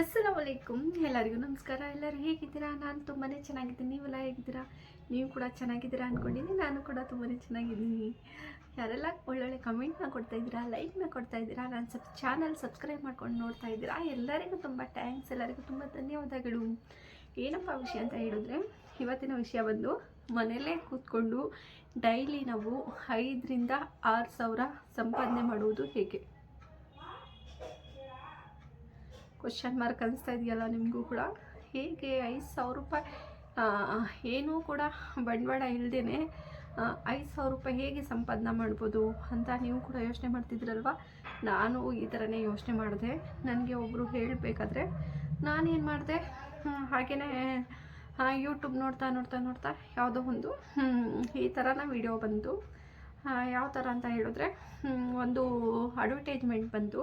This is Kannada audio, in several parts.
ಅಸ್ಸಲಾಮ್ ವಲೈಕುಮ್ ಎಲ್ಲರಿಗೂ ನಮಸ್ಕಾರ. ಎಲ್ಲರೂ ಹೇಗಿದ್ದೀರಾ? ನಾನು ತುಂಬಾ ಚೆನ್ನಾಗಿದ್ದೀನಿ. ನೀವೆಲ್ಲ ಹೇಗಿದ್ದೀರಾ? ನೀವು ಕೂಡ ಚೆನ್ನಾಗಿದ್ದೀರಾ ಅಂದ್ಕೊಂಡಿದ್ದೀನಿ ನಾನು ಕೂಡ ತುಂಬಾ ಚೆನ್ನಾಗಿದ್ದೀನಿ. ಯಾರೆಲ್ಲ ಒಳ್ಳೊಳ್ಳೆ ಕಮೆಂಟ್ನ ಕೊಡ್ತಾ ಇದ್ದೀರಾ, ಲೈಕ್ನ ಕೊಡ್ತಾ ಇದ್ದೀರಾ ನಾನು ಸಬ್, ಚಾನಲ್ ಸಬ್ಸ್ಕ್ರೈಬ್ ಮಾಡ್ಕೊಂಡು ನೋಡ್ತಾ ಇದ್ದೀರಾ, ಎಲ್ಲರಿಗೂ ತುಂಬ ಥ್ಯಾಂಕ್ಸ್. ಎಲ್ಲರಿಗೂ ತುಂಬ ಧನ್ಯವಾದಗಳು. ಏನಪ್ಪ ವಿಷಯ ಅಂತ ಹೇಳಿದ್ರೆ, ಇವತ್ತಿನ ವಿಷಯ ಬಂದು ಮನೆಯಲ್ಲೇ ಕೂತ್ಕೊಂಡು ಡೈಲಿ ನಾವು ಐದರಿಂದ ಆರು ಸಾವಿರ ಸಂಪಾದನೆ ಮಾಡುವುದು ಹೇಗೆ? ಕ್ವಶನ್ ಮಾರ್ಕ್ ಅನಿಸ್ತಾ ಇದೆಯಲ್ಲ ನಿಮಗೂ ಕೂಡ? ಹೇಗೆ ಐದು ಸಾವಿರ ರೂಪಾಯಿ ಏನೂ ಕೂಡ ಬಂಡವಾಳ ಇಲ್ಲದೇ ಐದು ಸಾವಿರ ರೂಪಾಯಿ ಹೇಗೆ ಸಂಪಾದನೆ ಮಾಡ್ಬೋದು ಅಂತ ನೀವು ಕೂಡ ಯೋಚನೆ ಮಾಡ್ತಿದ್ರಲ್ವ? ನಾನು ಈ ಥರನೇ ಯೋಚನೆ ಮಾಡಿದೆ. ನನಗೆ ಒಬ್ಬರು ಹೇಳಬೇಕಾದ್ರೆ, ನಾನೇನು ಮಾಡಿದೆ? ಹಾಗೆಯೇ ಯೂಟ್ಯೂಬ್ ನೋಡ್ತಾ ನೋಡ್ತಾ ನೋಡ್ತಾ ಯಾವುದೋ ಒಂದು ಈ ಥರನ ವಿಡಿಯೋ ಬಂತು. ಯಾವ ಥರ ಅಂತ ಹೇಳಿದ್ರೆ ಒಂದು ಅಡ್ವರ್ಟೈಸ್ಮೆಂಟ್ ಬಂತು.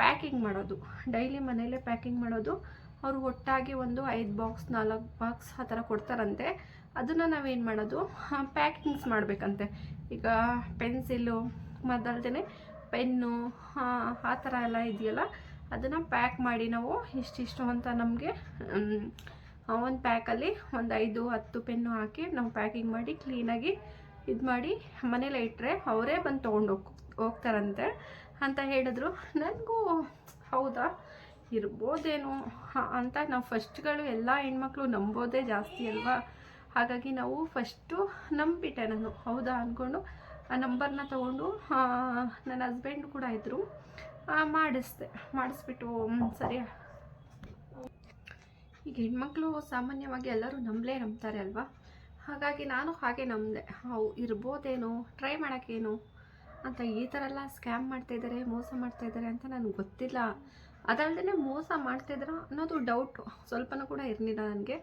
ಪ್ಯಾಕಿಂಗ್ ಮಾಡೋದು. ಡೈಲಿ ಮನೆಯಲ್ಲೇ ಪ್ಯಾಕಿಂಗ್ ಮಾಡೋದು. ಅವರು ಒಟ್ಟಾಗಿ ಒಂದು ಐದು ಬಾಕ್ಸ್ ನಾಲ್ಕು ಬಾಕ್ಸ್ ಆ ಥರ ಕೊಡ್ತಾರಂತೆ. ಅದನ್ನು ನಾವೇನು ಮಾಡೋದು? ಪ್ಯಾಕಿಂಗ್ಸ್ ಮಾಡಬೇಕಂತೆ. ಈಗ ಪೆನ್ಸಿಲ್ಲು ಮದ್ದಲ್ದೇ ಪೆನ್ನು ಆ ಥರ ಎಲ್ಲ ಇದೆಯಲ್ಲ, ಅದನ್ನು ಪ್ಯಾಕ್ ಮಾಡಿ ನಾವು ಇಷ್ಟಿಷ್ಟು ಅಂತ ನಮಗೆ ಒಂದು ಪ್ಯಾಕಲ್ಲಿ ಒಂದು ಐದು, ಹತ್ತು ಪೆನ್ನು ಹಾಕಿ ನಾವು ಪ್ಯಾಕಿಂಗ್ ಮಾಡಿ ಕ್ಲೀನಾಗಿ ಇದು ಮಾಡಿ ಮನೇಲೆ ಇಟ್ಟರೆ ಅವರೇ ಬಂದು ತೊಗೊಂಡು ಹೋಗ್, ಹೋಗ್ತಾರಂತೆ. ಅಂತ ಹೇಳಿದ್ರು. ನನಗೂ ಹೌದಾ? ಇರ್ಬೋದೇನೋ? ಅಂತ ನಾವು ಫಸ್ಟ್ಗಳು ಎಲ್ಲ ಹೆಣ್ಮಕ್ಳು ನಂಬೋದೇ ಜಾಸ್ತಿ ಅಲ್ವಾ? ಹಾಗಾಗಿ ನಾವು ಫಸ್ಟು ನಂಬಿಟ್ಟೆ ನಾನು. ಹೌದಾ ಅಂದ್ಕೊಂಡು ಆ ನಂಬರ್ನ ತೊಗೊಂಡು ನನ್ನ ಹಸ್ಬೆಂಡ್ ಕೂಡ ಇದ್ದರು ಮಾಡಿಸ್ದೆ. ಮಾಡಿಸ್ಬಿಟ್ಟು ಸರಿ. ಈಗ ಹೆಣ್ಮಕ್ಳು ಸಾಮಾನ್ಯವಾಗಿ ಎಲ್ಲರೂ ನಂಬಲೇ ನಂಬ್ತಾರೆ ಅಲ್ವಾ? ಹಾಗಾಗಿ ನಾನು ಹಾಗೆ ನಂಬಿದೆ. ಹೌ, ಇರ್ಬೋದೇನೋ? ಟ್ರೈ ಮಾಡೋಕ್ಕೇನು? ಅಂತ ಈ ಥರ ಎಲ್ಲ ಸ್ಕ್ಯಾಮ್ ಮಾಡ್ತಾಯಿದ್ದಾರೆ ಮೋಸ ಮಾಡ್ತಾಯಿದ್ದಾರೆ ಅಂತ ನನಗೆ ಗೊತ್ತಿಲ್ಲ. ಅದಲ್ಲದೆ ಮೋಸ ಮಾಡ್ತಾಯಿದ್ರು ಅನ್ನೋದು ಡೌಟು ಸ್ವಲ್ಪನೂ ಕೂಡ ಇರಲಿಲ್ಲ ನನಗೆ.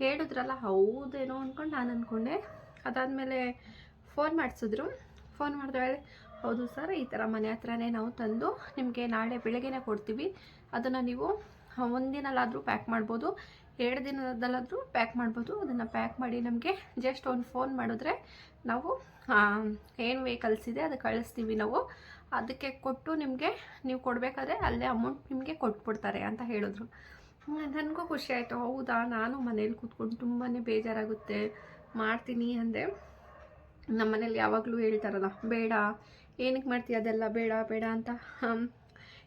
ಹೇಳಿದ್ರಲ್ಲ ಹೌದೇನೋ ಅಂದ್ಕೊಂಡು ನಾನು ಅಂದ್ಕೊಂಡೆ ಅದಾದಮೇಲೆ ಫೋನ್ ಮಾಡಿಸಿದ್ರು. ಫೋನ್ ಮಾಡಿದ್ರೆ ಹೌದು ಸರ್ ಈ ಥರ ಮನೆ ಹತ್ರನೇ ನಾವು ತಂದು ನಿಮಗೆ ನಾಳೆ ಬೆಳಗ್ಗೆನೇ ಕೊಡ್ತೀವಿ. ಅದನ್ನು ನೀವು ಒಂದಿನಲ್ಲಾದರೂ ಪ್ಯಾಕ್ ಮಾಡ್ಬೋದು. ಎರಡು ದಿನದಲ್ಲಾದರೂ ಪ್ಯಾಕ್ ಮಾಡ್ಬೋದು. ಅದನ್ನು ಪ್ಯಾಕ್ ಮಾಡಿ ನಮಗೆ ಜಸ್ಟ್ ಒಂದು ಫೋನ್ ಮಾಡಿದ್ರೆ ನಾವು ಏನು ವೆಹಿಕಲ್ಸ್ ಇದೆ ಅದು ಕಳಿಸ್ತೀವಿ ನಾವು. ಅದಕ್ಕೆ ಕೊಟ್ಟು ನಿಮಗೆ ನೀವು ಕೊಡಬೇಕಾದ್ರೆ ಅಲ್ಲೇ ಅಮೌಂಟ್ ನಿಮಗೆ ಕೊಟ್ಬಿಡ್ತಾರೆ ಅಂತ ಹೇಳಿದ್ರು. ನನಗೂ ಖುಷಿ ಆಯಿತು. ಹೌದಾ? ನಾನು ಮನೇಲಿ ಕೂತ್ಕೊಂಡು ತುಂಬಾ ಬೇಜಾರಾಗುತ್ತೆ. ಮಾಡ್ತೀನಿ ಅಂದೆ. ನಮ್ಮ ಮನೇಲಿ ಯಾವಾಗಲೂ ಹೇಳ್ತಾರಲ್ಲ, ಬೇಡ ಏನಕ್ಕೆ ಮಾಡ್ತೀಯ? ಅದೆಲ್ಲ ಬೇಡ ಬೇಡ ಅಂತ.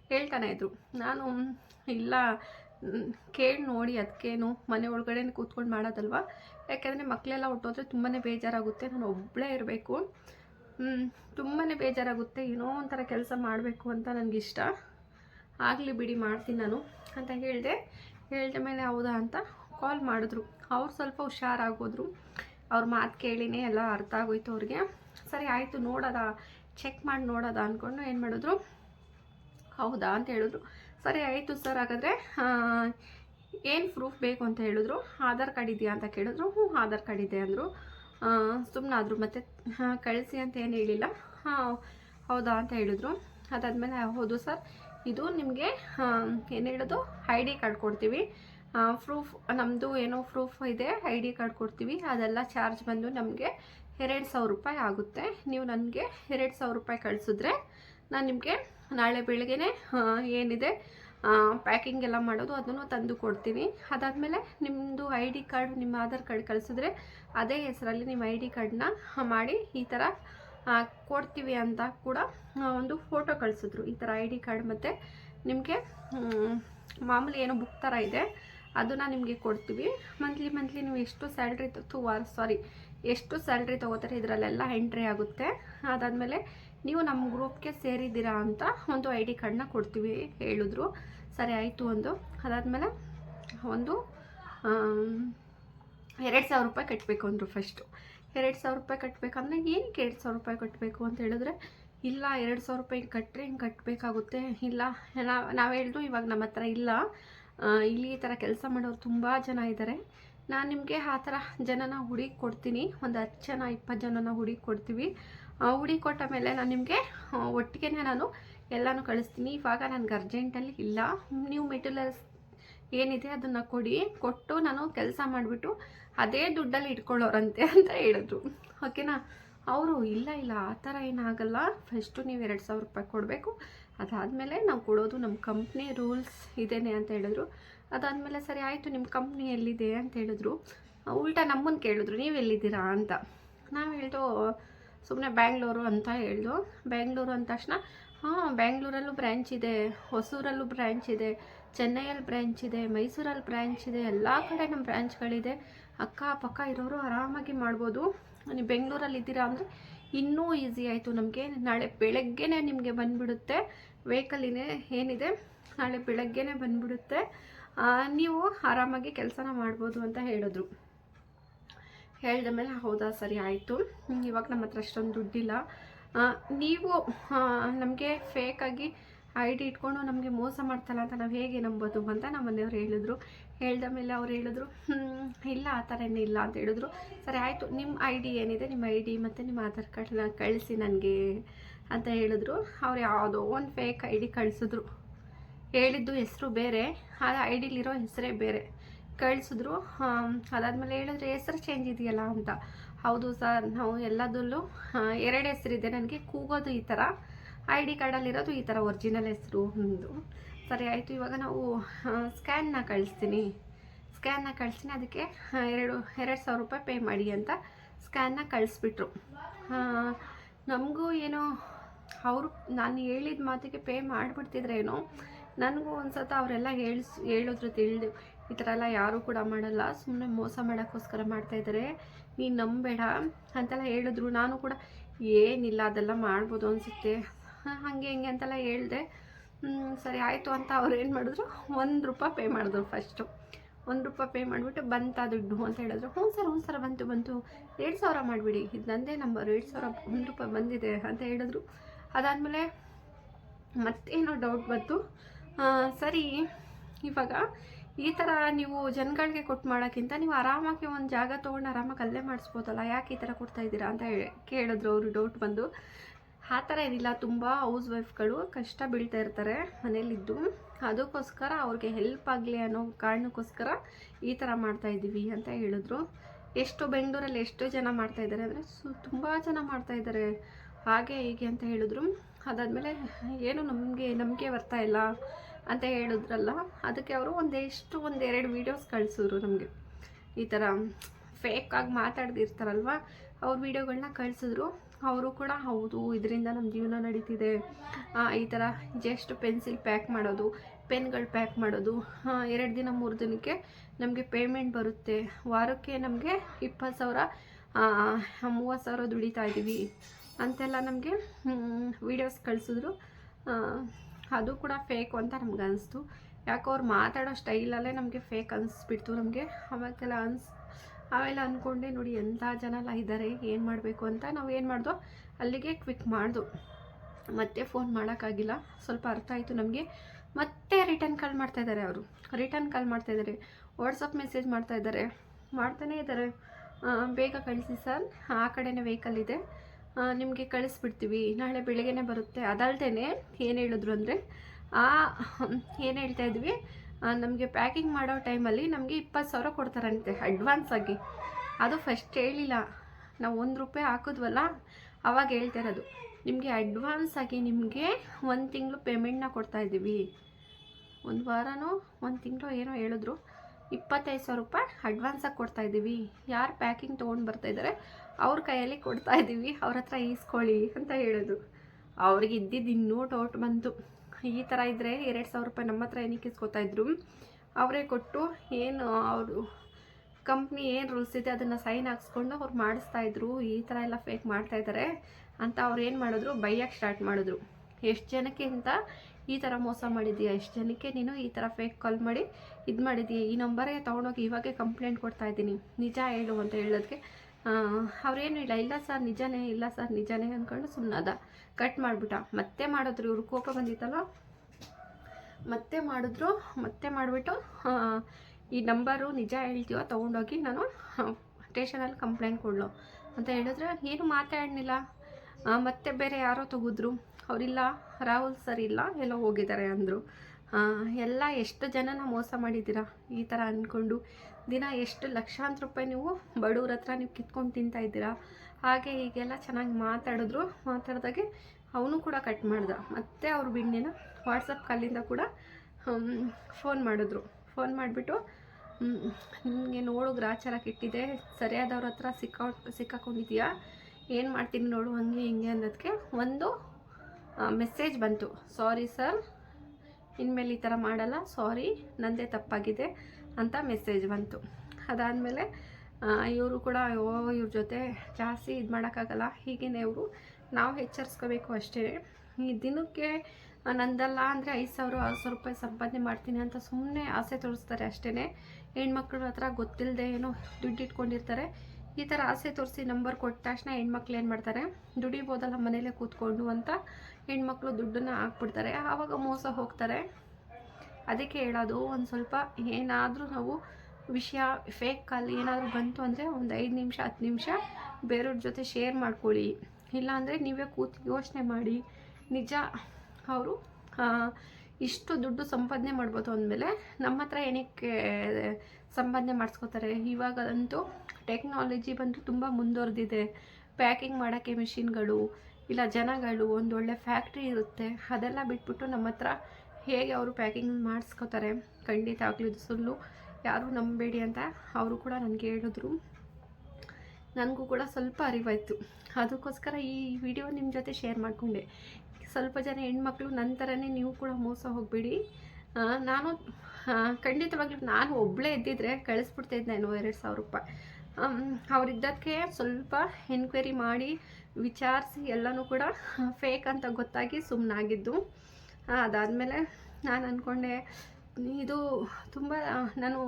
ಹೇಳ್ತಾನೆ ಇದ್ರು. ನಾನು, ಇಲ್ಲ ಕೇಳಿ ನೋಡಿ ಅದಕ್ಕೇನು ಮನೆ ಒಳಗಡೆ ಕೂತ್ಕೊಂಡು ಮಾಡೋದಲ್ವ? ಯಾಕೆಂದರೆ ಮಕ್ಕಳೆಲ್ಲ ಹುಟ್ಟೋದ್ರೆ ತುಂಬಾ ಬೇಜಾರಾಗುತ್ತೆ. ನಾನು ಒಬ್ಬಳೇ ಇರಬೇಕು. ತುಂಬಾ ಬೇಜಾರಾಗುತ್ತೆ. ಏನೋ ಒಂಥರ ಕೆಲಸ ಮಾಡಬೇಕು ಅಂತ ನನಗಿಷ್ಟ. ಆಗಲಿ ಬಿಡಿ, ಮಾಡ್ತೀನಿ ನಾನು ಅಂತ ಹೇಳಿದೆ. ಹೇಳಿದ ಮೇಲೆ ಹೌದಾ ಅಂತ ಕಾಲ್ ಮಾಡಿದ್ರು. ಅವ್ರು ಸ್ವಲ್ಪ ಹುಷಾರಾಗೋದ್ರು. ಅವ್ರ ಮಾತು ಕೇಳಿನೇ ಎಲ್ಲ ಅರ್ಥ ಆಗೋಯ್ತು ಅವ್ರಿಗೆ. ಸರಿ, ಆಯಿತು, ನೋಡೋದ? ಚೆಕ್ ಮಾಡಿ ನೋಡೋದ ಅಂದ್ಕೊಂಡು ಏನು ಮಾಡಿದ್ರು? ಹೌದಾ ಅಂತ ಹೇಳಿದ್ರು. ಸರಿ, ಆಯಿತು ಸರ್. ಹಾಗಾದರೆ ಏನು ಪ್ರೂಫ್ ಬೇಕು ಅಂತ ಹೇಳಿದ್ರು? ಆಧಾರ್ ಕಾರ್ಡ್ ಇದೆಯಾ ಅಂತ ಕೇಳಿದ್ರು. ಹ್ಞೂ, ಆಧಾರ್ ಕಾರ್ಡ್ ಇದೆ ಅಂದರು. ಸುಮ್ಮನಾದರು ಮತ್ತು ಕಳಿಸಿ ಅಂತ ಏನು ಹೇಳಿಲ್ಲ. ಹಾಂ, ಹೌದಾ ಅಂತ ಹೇಳಿದ್ರು. ಅದಾದಮೇಲೆ, ಹೌದು ಸರ್. ಇದು ನಿಮಗೆ ಏನು ಹೇಳೋದು? ಐ ಡಿ ಕಾರ್ಡ್ ಕೊಡ್ತೀವಿ. ಪ್ರೂಫ್ ನಮ್ಮದು ಏನೋ ಪ್ರೂಫ್ ಇದೆ. ಐ ಡಿ ಕಾರ್ಡ್ ಕೊಡ್ತೀವಿ. ಅದೆಲ್ಲ ಚಾರ್ಜ್ ಬಂದು ನಮಗೆ ಎರಡು ಸಾವಿರ ರೂಪಾಯಿ ಆಗುತ್ತೆ. ನೀವು ನನಗೆ ಎರಡು ಸಾವಿರ ರೂಪಾಯಿ ಕಳಿಸಿದ್ರೆ ನಾನು ನಿಮಗೆ ನಾಳೆ ಬೆಳಗ್ಗೆನೇ ಏನಿದೆ ಪ್ಯಾಕಿಂಗ್ ಎಲ್ಲ ಮಾಡೋದು, ಅದನ್ನು ತಂದು ಕೊಡ್ತೀನಿ. ಅದಾದಮೇಲೆ ನಿಮ್ಮದು ಐ ಡಿ ಕಾರ್ಡ್ ನಿಮ್ಮ ಆಧಾರ್ ಕಾರ್ಡ್ ಕಳಿಸಿದ್ರೆ ಅದೇ ಹೆಸರಲ್ಲಿ ನಿಮ್ಮ ಐ ಡಿ ಕಾರ್ಡನ್ನ ಮಾಡಿ ಈ ಥರ ಕೊಡ್ತೀವಿ ಅಂತ ಕೂಡ ಒಂದು ಫೋಟೋ ಕಳಿಸಿದ್ರು. ಈ ಥರ ಐ ಡಿ ಕಾರ್ಡ್ ಮತ್ತು ನಿಮಗೆ ಮಾಮೂಲಿ ಏನೋ ಬುಕ್ ಥರ ಇದೆ, ಅದನ್ನು ನಿಮಗೆ ಕೊಡ್ತೀವಿ. ಮಂತ್ಲಿ ಮಂತ್ಲಿ ನೀವು ಎಷ್ಟು ಸ್ಯಾಲ್ರಿ ತೂ ಸಾರಿ ಎಷ್ಟು ಸ್ಯಾಲ್ರಿ ತೊಗೋತಾರೆ, ಇದರಲ್ಲೆಲ್ಲ ಎಂಟ್ರಿ ಆಗುತ್ತೆ. ಅದಾದಮೇಲೆ ನೀವು ನಮ್ಮ ಗ್ರೂಪ್ಗೆ ಸೇರಿದ್ದೀರಾ ಅಂತ ಒಂದು ಐ ಡಿ ಕಾರ್ಡನ್ನ ಕೊಡ್ತೀವಿ ಹೇಳಿದ್ರು. ಸರಿ, ಆಯಿತು ಒಂದು ಅದಾದಮೇಲೆ ಒಂದು ಎರಡು ಸಾವಿರ ರೂಪಾಯಿ ಕಟ್ಟಬೇಕು ಅಂದರು ಫಸ್ಟು ಎರಡು ಸಾವಿರ ರೂಪಾಯಿ ಕಟ್ಟಬೇಕಂದ್ರೆ ಏನಕ್ಕೆ ಎರಡು ಸಾವಿರ ರೂಪಾಯಿ ಕಟ್ಟಬೇಕು ಅಂತ ಹೇಳಿದ್ರೆ, ಇಲ್ಲ, ಎರಡು ಸಾವಿರ ರೂಪಾಯಿ ಕಟ್ಟರೆ ಹಿಂಗೆ ಕಟ್ಟಬೇಕಾಗುತ್ತೆ ಇಲ್ಲ ನಾವು ನಾವು ಹೇಳಿದ್ರು ಇವಾಗ ನಮ್ಮ ಹತ್ರ ಇಲ್ಲ. ಇಲ್ಲಿ ಈ ಥರ ಕೆಲಸ ಮಾಡೋರು ತುಂಬ ಜನ ಇದ್ದಾರೆ. ನಾನು ನಿಮಗೆ ಆ ಥರ ಜನನ ಹುಡುಗಿ ಕೊಡ್ತೀನಿ. ಒಂದು ಹತ್ತು ಜನ, ಇಪ್ಪತ್ತು ಜನನ ಹುಡುಕಿ ಕೊಡ್ತೀವಿ. ಹುಡುಕಿ ಕೊಟ್ಟ ಮೇಲೆ ನಾನು ನಿಮಗೆ ಒಟ್ಟಿಗೆ ನಾನು ಎಲ್ಲನೂ ಕಳಿಸ್ತೀನಿ. ಇವಾಗ ನನಗೆ ಅರ್ಜೆಂಟಲ್ಲಿ ಇಲ್ಲ. ನೀವು ಮೆಟೀರಿಯಲ್ಸ್ ಏನಿದೆ ಅದನ್ನು ಕೊಡಿ. ಕೊಟ್ಟು ನಾನು ಕೆಲಸ ಮಾಡಿಬಿಟ್ಟು ಅದೇ ದುಡ್ಡಲ್ಲಿ ಇಟ್ಕೊಳ್ಳೋರಂತೆ ಅಂತ ಹೇಳಿದ್ರು. ಓಕೆನಾ? ಅವರು, ಇಲ್ಲ ಇಲ್ಲ, ಆ ಥರ ಏನಾಗಲ್ಲ. ಫಸ್ಟು ನೀವು ಎರಡು ಸಾವಿರ ರೂಪಾಯಿ ಕೊಡಬೇಕು. ಅದಾದಮೇಲೆ ನಾವು ಕೊಡೋದು ನಮ್ಮ ಕಂಪ್ನಿ ರೂಲ್ಸ್ ಇದೇನೆ ಅಂತ ಹೇಳಿದ್ರು. ಅದಾದಮೇಲೆ ಸರಿ, ಆಯಿತು, ನಿಮ್ಮ ಕಂಪ್ನಿ ಎಲ್ಲಿದೆ ಅಂತ ಹೇಳಿದ್ರು. ಉಲ್ಟಾ ನಮ್ಮನ್ನು ಕೇಳಿದ್ರು ನೀವು ಎಲ್ಲಿದ್ದೀರಾ ಅಂತ. ನಾವು ಹೇಳ್ದು ಸುಮ್ಮನೆ ಬ್ಯಾಂಗ್ಳೂರು ಅಂತ ಹೇಳಿದ್ರು ಬ್ಯಾಂಗ್ಳೂರು ಅಂದ ತಕ್ಷಣ, ಹಾಂ, ಬ್ಯಾಂಗ್ಳೂರಲ್ಲೂ ಬ್ರ್ಯಾಂಚ್ ಇದೆ, ಹೊಸೂರಲ್ಲೂ ಬ್ರ್ಯಾಂಚ್ ಇದೆ, ಚೆನ್ನೈಯಲ್ಲಿ ಬ್ರ್ಯಾಂಚ್ ಇದೆ, ಮೈಸೂರಲ್ಲಿ ಬ್ರ್ಯಾಂಚ್ ಇದೆ, ಎಲ್ಲ ಕಡೆ ನಮ್ಮ ಬ್ರ್ಯಾಂಚ್ಗಳಿದೆ ಅಕ್ಕಪಕ್ಕ ಇರೋರು ಆರಾಮಾಗಿ ಮಾಡ್ಬೋದು. ನೀವು ಬೆಂಗಳೂರಲ್ಲಿ ಇದ್ದೀರಾ ಅಂದರೆ ಇನ್ನೂ ಈಸಿ ಆಯಿತು ನಮಗೆ. ನಾಳೆ ಬೆಳಗ್ಗೆನೇ ನಿಮಗೆ ಬಂದುಬಿಡುತ್ತೆ. ವೆಹಿಕಲಿನೇ ಏನಿದೆ, ನಾಳೆ ಬೆಳಗ್ಗೆನೇ ಬಂದುಬಿಡುತ್ತೆ. ನೀವು ಆರಾಮಾಗಿ ಕೆಲಸನ ಮಾಡ್ಬೋದು ಅಂತ ಹೇಳಿದ್ರು. ಹೇಳಿದ ಮೇಲೆ ಹೌದಾ ಸರಿ ಆಯಿತು. ಇವಾಗ ನಮ್ಮ ಹತ್ರ ಅಷ್ಟೊಂದು ದುಡ್ಡಿಲ್ಲ. ನೀವು ನಮಗೆ ಫೇಕಾಗಿ ಐ ಡಿ ಇಟ್ಕೊಂಡು ನಮಗೆ ಮೋಸ ಮಾಡ್ತಲ್ಲ ಅಂತ ನಾವು ಹೇಗೆ ನಂಬೋದು ಅಂತ ನಮ್ಮ ಮನೆಯವ್ರು ಹೇಳಿದ್ರು. ಹೇಳ್ದ ಮೇಲೆ ಅವ್ರು ಹೇಳಿದ್ರು "ಹ್ಮ್, ಇಲ್ಲ ಆ ಥರ ಏನಿಲ್ಲ ಅಂತ ಹೇಳಿದ್ರು. ಸರಿ ಆಯಿತು ನಿಮ್ಮ ಐ ಡಿ ಏನಿದೆ ನಿಮ್ಮ ಐ ಡಿ ಮತ್ತು ನಿಮ್ಮ ಆಧಾರ್ ಕಾರ್ಡ್ನ ಕಳಿಸಿ ನನಗೆ ಅಂತ ಹೇಳಿದ್ರು. ಅವ್ರು ಯಾವುದೋ ಒಂದು ಫೇಕ್ ಐ ಡಿ ಕಳಿಸಿದ್ರು. ಹೇಳಿದ್ದು ಹೆಸರು ಬೇರೆ ಆ ಐ ಡಿಲಿರೋ ಹೆಸರೇ ಬೇರೆ. ಕಳಿಸಿದ್ರು. ಅದಾದಮೇಲೆ ಹೇಳಿದ್ರೆ ಹೆಸರು ಚೇಂಜ್ ಇದೆಯಲ್ಲ ಅಂತ. ಹೌದು ಸರ್, ನಾವು ಎಲ್ಲದಲ್ಲೂ ಎರಡು ಹೆಸರಿದೆ ನನಗೆ. ಕೂಗೋದು ಈ ಥರ. ಐ ಡಿ ಕಾರ್ಡಲ್ಲಿರೋದು ಈ ಥರ ಒರಿಜಿನಲ್ ಹೆಸರು ಒಂದು. ಸರಿ, ಆಯಿತು. ಇವಾಗ ನಾವು ಸ್ಕ್ಯಾನ್ನ ಕಳಿಸ್ತೀನಿ. ಸ್ಕ್ಯಾನ್ನ ಕಳಿಸ್ತೀನಿ. ಅದಕ್ಕೆ ಎರಡು ಎರಡು ಸಾವಿರ ರೂಪಾಯಿ ಪೇ ಮಾಡಿ ಅಂತ ಸ್ಕ್ಯಾನ್ನ ಕಳಿಸ್ಬಿಟ್ರು. ನಮಗೂ ಏನೋ, ಅವರು, ನಾನು ಹೇಳಿದ ಮಾತಿಗೆ ಪೇ ಮಾಡಿಬಿಡ್ತಿದ್ರೇನೋ, ನನಗೂ ಒಂದು ಸತ ಅವರೆಲ್ಲ ಹೇಳಿಸ್ ಹೇಳಿದ್ರು ತಿಳಿದು ಈ ಥರ ಎಲ್ಲ ಯಾರೂ ಕೂಡ ಮಾಡಲ್ಲ. ಸುಮ್ಮನೆ ಮೋಸ ಮಾಡೋಕ್ಕೋಸ್ಕರ ಮಾಡ್ತಾಯಿದ್ದಾರೆ ನೀನು ನಂಬೇಡ ಅಂತೆಲ್ಲ ಹೇಳಿದ್ರು. ನಾನು ಕೂಡ ಏನಿಲ್ಲ, ಅದೆಲ್ಲ ಮಾಡ್ಬೋದು ಅನಿಸುತ್ತೆ. ಹಾಗೆ ಹಿಂಗೆ ಅಂತೆಲ್ಲ ಹೇಳಿದೆ. ಸರಿ ಆಯಿತು ಅಂತ ಅವ್ರು ಏನು ಮಾಡಿದ್ರು? ಒಂದು ರೂಪಾಯಿ ಪೇ ಮಾಡಿದ್ರು ಫಸ್ಟು ಒಂದು ರೂಪಾಯಿ ಪೇ ಮಾಡಿಬಿಟ್ಟು ಬಂತ ದುಡ್ಡು ಅಂತ ಹೇಳಿದ್ರು. ಹ್ಞೂ ಸರ್ ಹ್ಞೂ ಸರ್, ಬಂತು ಬಂತು. ಎರಡು ಸಾವಿರ ಮಾಡಿಬಿಡಿ. ಇದು ನಂದೇ ನಂಬರ್ ಎರಡು ಸಾವಿರ ಒಂದು ರೂಪಾಯಿ ಬಂದಿದೆ ಅಂತ ಹೇಳಿದ್ರು. ಅದಾದಮೇಲೆ ಮತ್ತೇನೋ ಡೌಟ್ ಬಂತು. ಸರಿ, ಇವಾಗ ಈ ಥರ ನೀವು ಜನಗಳಿಗೆ ಕೊಟ್ಟು ಮಾಡೋಕ್ಕಿಂತ ನೀವು ಆರಾಮಾಗಿ ಒಂದು ಜಾಗ ತೊಗೊಂಡು ಆರಾಮಾಗಿ ಅಲ್ಲೇ ಮಾಡಿಸ್ಬೋದಲ್ಲ, ಯಾಕೆ ಈ ಥರ ಕೊಡ್ತಾ ಇದ್ದೀರಾ ಅಂತ ಹೇಳಿ ಕೇಳಿದ್ರು ಅವರು ಡೌಟ್ ಬಂದು. ಆ ಥರ ಏನಿಲ್ಲ, ತುಂಬ ಹೌಸ್ ವೈಫ್ಗಳು ಕಷ್ಟ ಬೀಳ್ತಾ ಇರ್ತಾರೆ ಮನೇಲಿದ್ದು ಅದಕ್ಕೋಸ್ಕರ ಅವ್ರಿಗೆ ಹೆಲ್ಪ್ ಆಗಲಿ ಅನ್ನೋ ಕಾರಣಕ್ಕೋಸ್ಕರ ಈ ಥರ ಮಾಡ್ತಾ ಇದ್ದೀವಿ ಅಂತ ಹೇಳಿದ್ರು. ಎಷ್ಟು ಬೆಂಗಳೂರಲ್ಲಿ ಎಷ್ಟು ಜನ ಮಾಡ್ತಾ ಇದ್ದಾರೆ ಅಂದರೆ ಸು, ತುಂಬ ಜನ ಮಾಡ್ತಾ ಇದ್ದಾರೆ. ಹಾಗೆ ಹೀಗೆ ಅಂತ ಹೇಳಿದ್ರು. ಅದಾದಮೇಲೆ ಏನು ನಮಗೆ ನಂಬಿಕೆ ಬರ್ತಾ ಇಲ್ಲ. ಅಂತ ಹೇಳಿದ್ರಲ್ಲ, ಅದಕ್ಕೆ ಅವರು ಒಂದೆಷ್ಟು ಒಂದೆರಡು ವೀಡಿಯೋಸ್ ಕಳಿಸಿದ್ರು ನಮಗೆ. ಈ ಥರ ಫೇಕಾಗಿ ಮಾತಾಡ್ದಿರ್ತಾರಲ್ವ, ಅವ್ರ ವೀಡಿಯೋಗಳನ್ನ ಕಳಿಸಿದ್ರು. ಅವರು ಕೂಡ ಹೌದು, ಇದರಿಂದ ನಮ್ಮ ಜೀವನ ನಡೀತಿದೆ. ಈ ಥರ ಜಸ್ಟ್ ಪೆನ್ಸಿಲ್ ಪ್ಯಾಕ್ ಮಾಡೋದು ಪೆನ್ಗಳು ಪ್ಯಾಕ್ ಮಾಡೋದು ಎರಡು ದಿನ ಮೂರು ದಿನಕ್ಕೆ ನಮಗೆ ಪೇಮೆಂಟ್ ಬರುತ್ತೆ. ವಾರಕ್ಕೆ ನಮಗೆ ಇಪ್ಪತ್ತು ಸಾವಿರ ಮೂವತ್ತು ಸಾವಿರ ದುಡಿತಾ ಇದ್ದೀವಿ ಅಂತೆಲ್ಲ ನಮಗೆ ವೀಡಿಯೋಸ್ ಕಳಿಸಿದ್ರು. ಅದು ಕೂಡ ಫೇಕು ಅಂತ ನಮ್ಗೆ ಅನಿಸ್ತು. ಯಾಕೋ ಅವ್ರು ಮಾತಾಡೋ ಸ್ಟೈಲಲ್ಲೇ ನಮಗೆ ಫೇಕ್ ಅನಿಸ್ಬಿಡ್ತು ನಮಗೆ. ಅವಾಗೆಲ್ಲ ಅನ್ಸ್ ಅವೆಲ್ಲ ಅಂದ್ಕೊಂಡೆ ನೋಡಿ ಎಂಥ ಜನ ಎಲ್ಲ ಇದ್ದಾರೆ ಏನು ಮಾಡಬೇಕು ಅಂತ ನಾವು ಏನು ಮಾಡ್ದೋ ಅಲ್ಲಿಗೆ ಕ್ವಿಕ್ ಮಾಡ್ದು. ಮತ್ತೆ ಫೋನ್ ಮಾಡೋಕ್ಕಾಗಿಲ್ಲ. ಸ್ವಲ್ಪ ಅರ್ಥ ಆಯಿತು ನಮಗೆ. ಮತ್ತೆ ರಿಟರ್ನ್ ಕಾಲ್ ಮಾಡ್ತಾ ಇದ್ದಾರೆ ಅವರು. ರಿಟರ್ನ್ ಕಾಲ್ ಮಾಡ್ತಾ ಇದ್ದಾರೆ ವಾಟ್ಸಪ್ ಮೆಸೇಜ್ ಮಾಡ್ತಾ ಇದ್ದಾರೆ ಮಾಡ್ತಾನೇ ಇದ್ದಾರೆ ಬೇಗ ಕಳಿಸಿ ಸರ್. ಆ ಕಡೆನೇ ವೆಹಿಕಲ್ ಇದೆ. ನಿಮಗೆ ಕಳಿಸ್ಬಿಡ್ತೀವಿ. ನಾಳೆ ಬೆಳಗ್ಗೆನೇ ಬರುತ್ತೆ. ಅದಲ್ದೇ ಏನು ಹೇಳಿದ್ರು ಅಂದರೆ, ಆ, ಏನು ಹೇಳ್ತಾ ಇದ್ವಿ? ನಮಗೆ ಪ್ಯಾಕಿಂಗ್ ಮಾಡೋ ಟೈಮಲ್ಲಿ ನಮಗೆ ಇಪ್ಪತ್ತು ಸಾವಿರ ಕೊಡ್ತಾರಂತೆ ಅಡ್ವಾನ್ಸ್ ಆಗಿ. ಅದು ಫಸ್ಟ್ ಹೇಳಿಲ್ಲ. ನಾವು ಒಂದು ರೂಪಾಯಿ ಹಾಕಿದ್ವಲ್ಲ? ಅವಾಗ ಹೇಳ್ತಾ ಇರೋದು. ನಿಮಗೆ ಅಡ್ವಾನ್ಸ್ ಆಗಿ ನಿಮಗೆ ಒಂದು ತಿಂಗಳು ಪೇಮೆಂಟ್ನ ಕೊಡ್ತಾ ಇದ್ದೀವಿ. ಒಂದು ವಾರನೋ, ಒಂದು ತಿಂಗಳು ಏನೋ ಹೇಳಿದ್ರು. ಇಪ್ಪತ್ತೈದು ಸಾವಿರ ರೂಪಾಯಿ ಅಡ್ವಾನ್ಸಾಗಿ ಕೊಡ್ತಾ ಇದ್ದೀವಿ. ಯಾರು ಪ್ಯಾಕಿಂಗ್ ತೊಗೊಂಡು ಬರ್ತಾ ಇದ್ದಾರೆ ಅವ್ರ ಕೈಯಲ್ಲಿ ಕೊಡ್ತಾ ಇದ್ದೀವಿ ಅವ್ರ ಹತ್ರ ಈಸ್ಕೊಳ್ಳಿ ಅಂತ ಹೇಳೋದು. ಅವ್ರಿಗೆ ಇದ್ದಿದ್ದು ಇನ್ನೂ ಡೌಟ್ ಬಂತು. ಈ ಥರ ಇದ್ದರೆ ಎರಡು ಸಾವಿರ ರೂಪಾಯಿ ನಮ್ಮ ಹತ್ರ ಏನಕ್ಕೆ ಇಸ್ಕೊತಾ ಇದ್ರು? ಅವರೇ ಕೊಟ್ಟು ಏನು ಅವರು ಕಂಪ್ನಿ ಏನು ರೂಲ್ಸ್ ಇದೆ ಅದನ್ನು ಸೈನ್ ಹಾಕ್ಸ್ಕೊಂಡು ಅವ್ರು ಮಾಡಿಸ್ತಾ ಇದ್ರು. ಈ ಥರ ಎಲ್ಲ ಫೇಕ್ ಮಾಡ್ತಾ ಇದ್ದಾರೆ ಅಂತ ಅವ್ರು ಏನು ಮಾಡಿದ್ರು? ಬೈಯಕ್ಕೆ ಸ್ಟಾರ್ಟ್ ಮಾಡಿದ್ರು. ಎಷ್ಟು ಜನಕ್ಕೆ ಅಂತ ಈ ಥರ ಮೋಸ ಮಾಡಿದ್ದೀಯಾ ಎಷ್ಟು ಜನಕ್ಕೆ ನೀನು ಈ ಥರ ಫೇಕ್ ಕಾಲ್ ಮಾಡಿ ಇದು ಮಾಡಿದ್ದೀಯ ಈ ನಂಬರೇ ತೊಗೊಂಡೋಗಿ ಇವಾಗೆ ಕಂಪ್ಲೇಂಟ್ ಕೊಡ್ತಾ ಇದ್ದೀನಿ. ನಿಜ ಹೇಳು ಅಂತ ಹೇಳೋದಕ್ಕೆ ಅವ್ರೇನು ಇಲ್ಲ ಇಲ್ಲ ಸರ್, ನಿಜನೇ, ಇಲ್ಲ ಸರ್, ನಿಜನೇ ಅಂದ್ಕೊಂಡು ಸುಮ್ಮನದ ಕಟ್ ಮಾಡಿಬಿಟ್ಟ. ಮತ್ತೆ ಮಾಡಿದ್ರು, ಇವ್ರು ಕೋಪ ಬಂದಿತ್ತಲ್ಲ ಮತ್ತೆ ಮಾಡಿದ್ರು, ಮತ್ತೆ ಮಾಡಿಬಿಟ್ಟು ಈ ನಂಬರು ನಿಜ ಹೇಳ್ತೀವೋ ತೊಗೊಂಡೋಗಿ ನಾನು ಸ್ಟೇಷನಲ್ಲಿ ಕಂಪ್ಲೇಂಟ್ ಕೊಡಲು. ಅಂತ ಹೇಳಿದ್ರೆ, ಏನು ಮಾತಾಡಲಿಲ್ಲ. ಮತ್ತೆ ಬೇರೆ ಯಾರೋ ತೆಗೆದ್ರು. ಅವರಿಲ್ಲ, ರಾಹುಲ್ ಸರ್ ಇಲ್ಲ, ಎಲ್ಲೋ ಹೋಗಿದ್ದಾರೆ ಅಂದರು. ಎಲ್ಲ ಎಷ್ಟು ಜನನ ಮೋಸ ಮಾಡಿದ್ದೀರಾ? ಈ ಥರ ಅಂದ್ಕೊಂಡು ದಿನ ಎಷ್ಟು ಲಕ್ಷಾಂತರ ರೂಪಾಯಿ ನೀವು ಬಡವ್ರ ಹತ್ರ ನೀವು ಕಿತ್ಕೊಂಡು ತಿಂತಾ ಇದ್ದೀರಾ? ಹಾಗೆ ಹೀಗೆಲ್ಲ ಚೆನ್ನಾಗಿ ಮಾತಾಡಿದ್ರು, ಮಾತಾಡ್ದಾಗೆ ಅವನು ಕೂಡ ಕಟ್ ಮಾಡ್ದ. ಮತ್ತೆ ಅವ್ರ ಬಿಂಡಿನ ವಾಟ್ಸಪ್ ಕಾಲಿಂದ ಕೂಡ ಫೋನ್ ಮಾಡಿದ್ರು. ಫೋನ್ ಮಾಡಿಬಿಟ್ಟು ನಿಮಗೆ ನೋಡು ಗ್ರಾಚಾರ ಕೆಟ್ಟಿದೆ, ಸರಿಯಾದವ್ರ ಹತ್ರ ಸಿಕ್ಕಾ ಸಿಕ್ಕಾಕೊಂಡಿದ್ಯಾ ಏನು ಮಾಡ್ತೀನಿ ನೋಡು ಹಂಗೆ ಹಿಂಗೆ ಅನ್ನೋದಕ್ಕೆ ಒಂದು ಮೆಸೇಜ್ ಬಂತು. ಸಾರಿ ಸರ್ ಇನ್ಮೇಲೆ ಈ ಥರ ಮಾಡಲ್ಲ ಸಾರಿ ನಂದೇ ತಪ್ಪಾಗಿದೆ ಅಂತ ಮೆಸೇಜ್ ಬಂತು. ಅದಾದಮೇಲೆ ಇವರು ಕೂಡ ಓ ಇವ್ರ ಜೊತೆ ಜಾಸ್ತಿ ಇದು ಮಾಡೋಕ್ಕಾಗಲ್ಲ ಹೀಗೇ ಇವರು. ನಾವು ಎಚ್ಚರಿಸ್ಕೋಬೇಕು ಅಷ್ಟೇ. ಈ ದಿನಕ್ಕೆ ನಂದಲ್ಲ ಅಂದರೆ ಐದು ಸಾವಿರ, ಆರು ಸಾವಿರ ರೂಪಾಯಿ ಸಂಪಾದನೆ ಮಾಡ್ತೀನಿ ಅಂತ ಸುಮ್ಮನೆ ಆಸೆ ತೋರಿಸ್ತಾರೆ ಅಷ್ಟೇ ಹೆಣ್ಮಕ್ಳ ಹತ್ರ ಗೊತ್ತಿಲ್ಲದೆ ಏನೋ ದುಡ್ಡು ಇಟ್ಕೊಂಡಿರ್ತಾರೆ. ಈ ಥರ ಆಸೆ ತೋರಿಸಿ ನಂಬರ್ ಕೊಟ್ಟ ತಕ್ಷಣ ಹೆಣ್ಮಕ್ಳು ಏನು ಮಾಡ್ತಾರೆ? ದುಡಿಬೋದಲ್ಲ ಮನೇಲೇ ಕೂತ್ಕೊಂಡು ಅಂತ ಹೆಣ್ಮಕ್ಳು ದುಡ್ಡನ್ನು ಹಾಕ್ಬಿಡ್ತಾರೆ. ಆವಾಗ ಮೋಸ ಹೋಗ್ತಾರೆ. ಅದಕ್ಕೆ ಹೇಳೋದು ಒಂದು ಸ್ವಲ್ಪ ಏನಾದರೂ ನಾವು ವಿಷಯ ಫೇಕ್ ಅಲ್ಲಿ ಏನಾದರೂ ಬಂತು ಅಂದರೆ ಒಂದು ಐದು ನಿಮಿಷ, ಹತ್ತು ನಿಮಿಷ ಬೇರೆಯವ್ರ ಜೊತೆ ಶೇರ್ ಮಾಡ್ಕೊಳ್ಳಿ. ಇಲ್ಲಾಂದರೆ ನೀವೇ ಕೂತು ಯೋಚನೆ ಮಾಡಿ. ನಿಜ, ಅವರು ಇಷ್ಟು ದುಡ್ಡು ಸಂಪಾದನೆ ಮಾಡ್ಬೋದು ಅಂದಮೇಲೆ ನಮ್ಮ ಹತ್ರ ಏನಕ್ಕೆ ಸಂಪಾದನೆ ಮಾಡಿಸ್ಕೋತಾರೆ? ಇವಾಗಂತೂ ಟೆಕ್ನಾಲಜಿ ಬಂದು ತುಂಬ ಮುಂದುವರೆದಿದೆ. ಪ್ಯಾಕಿಂಗ್ ಮಾಡೋಕ್ಕೆ ಮಿಷಿನ್ಗಳು ಇಲ್ಲ ಜನಗಳು ಒಂದೊಳ್ಳೆ ಫ್ಯಾಕ್ಟ್ರಿ ಇರುತ್ತೆ. ಅದೆಲ್ಲ ಬಿಟ್ಬಿಟ್ಟು ನಮ್ಮ ಹತ್ರ ಹೇಗೆ ಅವರು ಪ್ಯಾಕಿಂಗ್ ಮಾಡಿಸ್ಕೋತಾರೆ? ಖಂಡಿತ ಆಗಲಿ, ಇದು ಸುಳ್ಳು. ಯಾರೂ ನಂಬೇಡಿ ಅಂತ ಅವರು ಕೂಡ ನನಗೆ ಹೇಳಿದ್ರು. ನನಗೂ ಕೂಡ ಸ್ವಲ್ಪ ಅರಿವಾಯಿತು. ಅದಕ್ಕೋಸ್ಕರ ಈ ವಿಡಿಯೋ ನಿಮ್ಮ ಜೊತೆ ಶೇರ್ ಮಾಡಿಕೊಂಡೆ. ಸ್ವಲ್ಪ ಜನ ಹೆಣ್ಮಕ್ಳು ನನ್ನ ಥರನೇ ನೀವು ಕೂಡ ಮೋಸ ಹೋಗಬೇಡಿ. ನಾನು ಖಂಡಿತವಾಗ್ಲೂ ನಾನು ಒಬ್ಬಳೇ ಇದ್ದಿದ್ರೆ ಕಳಿಸ್ಬಿಡ್ತಾಯಿದ್ದೆ ನಾನು ಎರಡು ಸಾವಿರ ರೂಪಾಯಿ. ಅವರಿದ್ದಕ್ಕೆ ಸ್ವಲ್ಪ ಎನ್ಕ್ವೈರಿ ಮಾಡಿ ವಿಚಾರಿಸಿ ಎಲ್ಲನೂ ಕೂಡ ಫೇಕ್ ಅಂತ ಗೊತ್ತಾಗಿ ಸುಮ್ಮನಾಗಿದ್ದು ಅದಾದಮೇಲೆ ನಾನು ಅಂದ್ಕೊಂಡೆ ಇದು ತುಂಬ, ನಾನು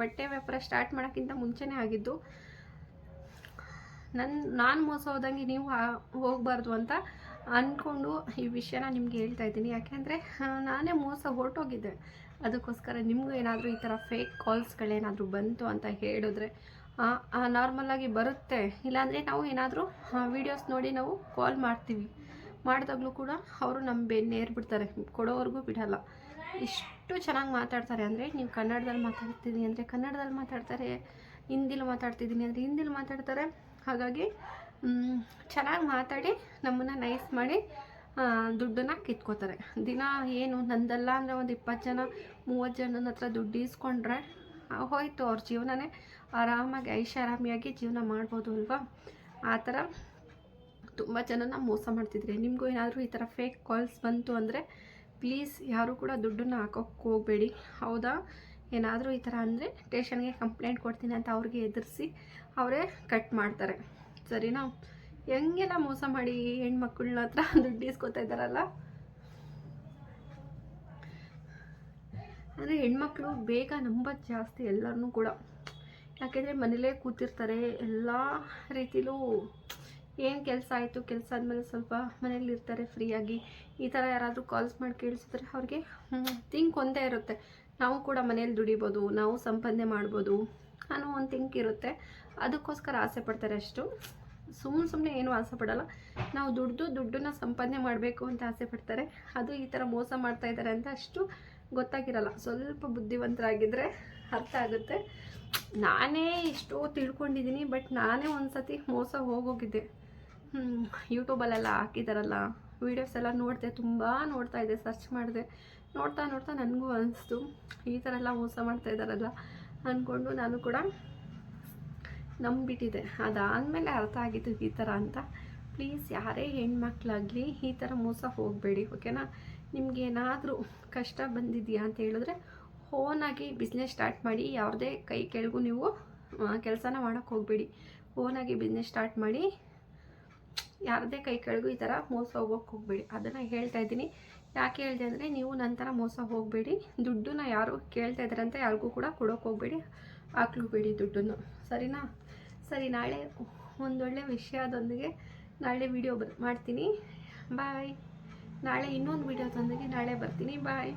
ಬಟ್ಟೆ ವ್ಯಾಪಾರ ಸ್ಟಾರ್ಟ್ ಮಾಡೋಕ್ಕಿಂತ ಮುಂಚೆನೇ ಆಗಿದ್ದು. ನನ್ನ ನಾನು ಮೋಸ ಹೋದಂಗೆ ನೀವು ಹೋಗಬಾರ್ದು ಅಂತ ಅಂದ್ಕೊಂಡು ಈ ವಿಷಯನ ನಿಮ್ಗೆ ಹೇಳ್ತಾ ಇದ್ದೀನಿ. ಯಾಕೆಂದರೆ ನಾನೇ ಮೋಸ ಹೊರಟೋಗಿದ್ದೆ. ಅದಕ್ಕೋಸ್ಕರ ನಿಮಗೂ ಏನಾದರೂ ಈ ಥರ ಫೇಕ್ ಕಾಲ್ಸ್ಗಳೇನಾದರೂ ಬಂತು ಅಂತ ಹೇಳಿದ್ರೆ ನಾರ್ಮಲ್ಲಾಗಿ ಬರುತ್ತೆ. ಇಲ್ಲಾಂದರೆ ನಾವು ಏನಾದರೂ ವೀಡಿಯೋಸ್ ನೋಡಿ ನಾವು ಕಾಲ್ ಮಾಡ್ತೀವಿ. ಮಾಡಿದಾಗಲೂ ಕೂಡ ಅವರು ನಮ್ಮ ಬೆನ್ನೇರ್ಬಿಡ್ತಾರೆ ಕೊಡೋವರೆಗೂ ಬಿಡಲ್ಲ. ಇಷ್ಟು ಚೆನ್ನಾಗಿ ಮಾತಾಡ್ತಾರೆ ಅಂದರೆ, ನೀವು ಕನ್ನಡದಲ್ಲಿ ಮಾತಾಡ್ತೀನಿ ಅಂದರೆ ಕನ್ನಡದಲ್ಲಿ ಮಾತಾಡ್ತಾರೆ, ಹಿಂದಿಲಿ ಮಾತಾಡ್ತಿದ್ದೀನಿ ಅಂದರೆ ಹಿಂದಿಲಿ ಮಾತಾಡ್ತಾರೆ. ಹಾಗಾಗಿ ಚೆನ್ನಾಗಿ ಮಾತಾಡಿ, ನಮ್ಮನ್ನು ನೈಸ್ ಮಾಡಿ ದುಡ್ಡನ್ನ ಕಿತ್ಕೋತಾರೆ. ದಿನ ಏನು ನಂದಲ್ಲ ಅಂದರೆ ಒಂದು ಇಪ್ಪತ್ತು ಜನ, ಮೂವತ್ತು ಜನನ ಹತ್ರ ದುಡ್ಡು ಈಸ್ಕೊಂಡ್ರೆ ಹೋಯ್ತು ಅವ್ರ ಜೀವನನೇ. ಆರಾಮಾಗಿ, ಐಷಾರಾಮಿಯಾಗಿ ಜೀವನ ಮಾಡ್ಬೋದು ಅಲ್ವಾ? ಆ ಥರ ತುಂಬ ಜನನ ಮೋಸ ಮಾಡ್ತಿದ್ರೆ. ನಿಮಗೂ ಏನಾದರೂ ಈ ಥರ ಫೇಕ್ ಕಾಲ್ಸ್ ಬಂತು ಅಂದರೆ ಪ್ಲೀಸ್ ಯಾರೂ ಕೂಡ ದುಡ್ಡನ್ನು ಹಾಕೋಕ್ಕೆ ಹೋಗಬೇಡಿ. ಹೌದಾ? ಏನಾದರೂ ಈ ಥರ ಅಂದರೆ ಸ್ಟೇಷನ್ಗೆ ಕಂಪ್ಲೇಂಟ್ ಕೊಡ್ತೀನಿ ಅಂತ ಅವ್ರಿಗೆ ಎದುರಿಸಿ, ಅವರೇ ಕಟ್ ಮಾಡ್ತಾರೆ. ಸರಿನಾ? ಹೆಂಗೆಲ್ಲ ಮೋಸ ಮಾಡಿ ಹೆಣ್ಮಕ್ಳನ್ನ ಹತ್ರ ದುಡ್ಡು ಇಸ್ಕೊತಾ ಇದ್ದಾರಲ್ಲ? ಅಂದರೆ ಹೆಣ್ಮಕ್ಳು ಬೇಗ ನಂಬೋದು ಜಾಸ್ತಿ ಎಲ್ಲರನ್ನೂ ಕೂಡ. ಯಾಕೆಂದರೆ ಮನೇಲೇ ಕೂತಿರ್ತಾರೆ, ಎಲ್ಲ ರೀತಿಲೂ ಏನು ಕೆಲಸ ಆಯಿತು, ಕೆಲಸ ಆದಮೇಲೆ ಸ್ವಲ್ಪ ಮನೇಲಿ ಇರ್ತಾರೆ ಫ್ರೀಯಾಗಿ. ಈ ಥರ ಯಾರಾದರೂ ಕಾಲ್ಸ್ ಮಾಡಿ ಕೇಳಿಸಿದ್ರೆ ಅವ್ರಿಗೆ ಥಿಂಕ್ ಒಂದೇ ಇರುತ್ತೆ. ನಾವು ಕೂಡ ಮನೇಲಿ ದುಡಿಬೋದು, ನಾವು ಸಂಪಾದನೆ ಮಾಡ್ಬೋದು ಅನ್ನೋ ಒಂದು ಥಿಂಕ್ ಇರುತ್ತೆ. ಅದಕ್ಕೋಸ್ಕರ ಆಸೆ ಪಡ್ತಾರೆ ಅಷ್ಟು. ಸುಮ್ಮನೆ ಸುಮ್ಮನೆ ಏನು ಆಸೆ ಪಡಲ್ಲ. ನಾವು ದುಡ್ದು ದುಡ್ಡನ್ನ ಸಂಪಾದನೆ ಮಾಡಬೇಕು ಅಂತ ಆಸೆ ಪಡ್ತಾರೆ. ಅದು ಈ ಥರ ಮೋಸ ಮಾಡ್ತಾ ಇದ್ದಾರೆ ಅಂತ ಅಷ್ಟು ಗೊತ್ತಾಗಿರಲ್ಲ. ಸ್ವಲ್ಪ ಬುದ್ಧಿವಂತರಾಗಿದ್ದರೆ ಅರ್ಥ ಆಗುತ್ತೆ. ನಾನೇ ಎಷ್ಟೋ ತಿಳ್ಕೊಂಡಿದ್ದೀನಿ ಬಟ್ ನಾನೇ ಒಂದು ಸತಿ ಮೋಸ ಹೋಗೋಗಿದ್ದೆ ಯೂಟ್ಯೂಬಲ್ಲೆಲ್ಲ ಹಾಕಿದಾರಲ್ಲ. ವೀಡಿಯೋಸ್ ಎಲ್ಲ ನೋಡಿದೆ, ತುಂಬ ನೋಡ್ತಾ ಇದ್ದೆ, ಸರ್ಚ್ ಮಾಡಿದೆ. ನೋಡ್ತಾ ನೋಡ್ತಾ ನನಗೂ ಅನಿಸ್ತು. ಈ ಥರ ಎಲ್ಲ ಮೋಸ ಮಾಡ್ತಾ ಇದ್ದಾರಲ್ಲ ಅಂದ್ಕೊಂಡು ನಾನು ಕೂಡ ನಂಬಿಟ್ಟಿದೆ. ಅದಾದಮೇಲೆ ಅರ್ಥ ಆಗಿತ್ತು ಈ ಥರ ಅಂತ. ಪ್ಲೀಸ್ ಯಾರೇ ಹೆಣ್ಮಕ್ಳಾಗಲಿ ಈ ಥರ ಮೋಸ ಹೋಗಬೇಡಿ, ಓಕೆನಾ? ನಿಮಗೇನಾದರೂ ಕಷ್ಟ ಬಂದಿದೆಯಾ ಅಂತ ಹೇಳಿದ್ರೆ ಓನಾಗಿ ಬಿಸ್ನೆಸ್ ಸ್ಟಾರ್ಟ್ ಮಾಡಿ, ಯಾವುದೇ ಕೈ ಕೆಳಗೂ ನೀವು ಕೆಲಸನ ಮಾಡೋಕ್ಕೆ ಹೋಗಬೇಡಿ. ಓನಾಗಿ ಬಿಸ್ನೆಸ್ ಸ್ಟಾರ್ಟ್ ಮಾಡಿ, ಯಾರದೇ ಕೈ ಕೆಳಗೂ ಈ ಥರ ಮೋಸ ಹೋಗೋಕ್ಕೆ ಹೋಗಬೇಡಿ. ಅದನ್ನು ಹೇಳ್ತಾ ಇದ್ದೀನಿ. ಯಾಕೆ ಹೇಳಿದೆ ಅಂದರೆ ನೀವು ನಂತರ ಮೋಸ ಹೋಗಬೇಡಿ. ದುಡ್ಡನ್ನ ಯಾರು ಕೇಳ್ತಾ ಇದ್ದಾರೆ ಅಂತ ಯಾರಿಗೂ ಕೂಡ ಕೊಡೋಕೆ ಹೋಗಬೇಡಿ. ಹಾಕ್ಲೂಬೇಡಿ ದುಡ್ಡನ್ನು. ಸರಿನಾ? ಸರಿ, ನಾಳೆ ಒಂದೊಳ್ಳೆ ವಿಷಯದೊಂದಿಗೆ ನಾಳೆ ವಿಡಿಯೋ ಬರ್ ಮಾಡ್ತೀನಿ. ಬಾಯ್ ನಾಳೆ ಇನ್ನೊಂದು ವಿಡಿಯೋದೊಂದಿಗೆ ನಾಳೆ ಬರ್ತೀನಿ. ಬಾಯ್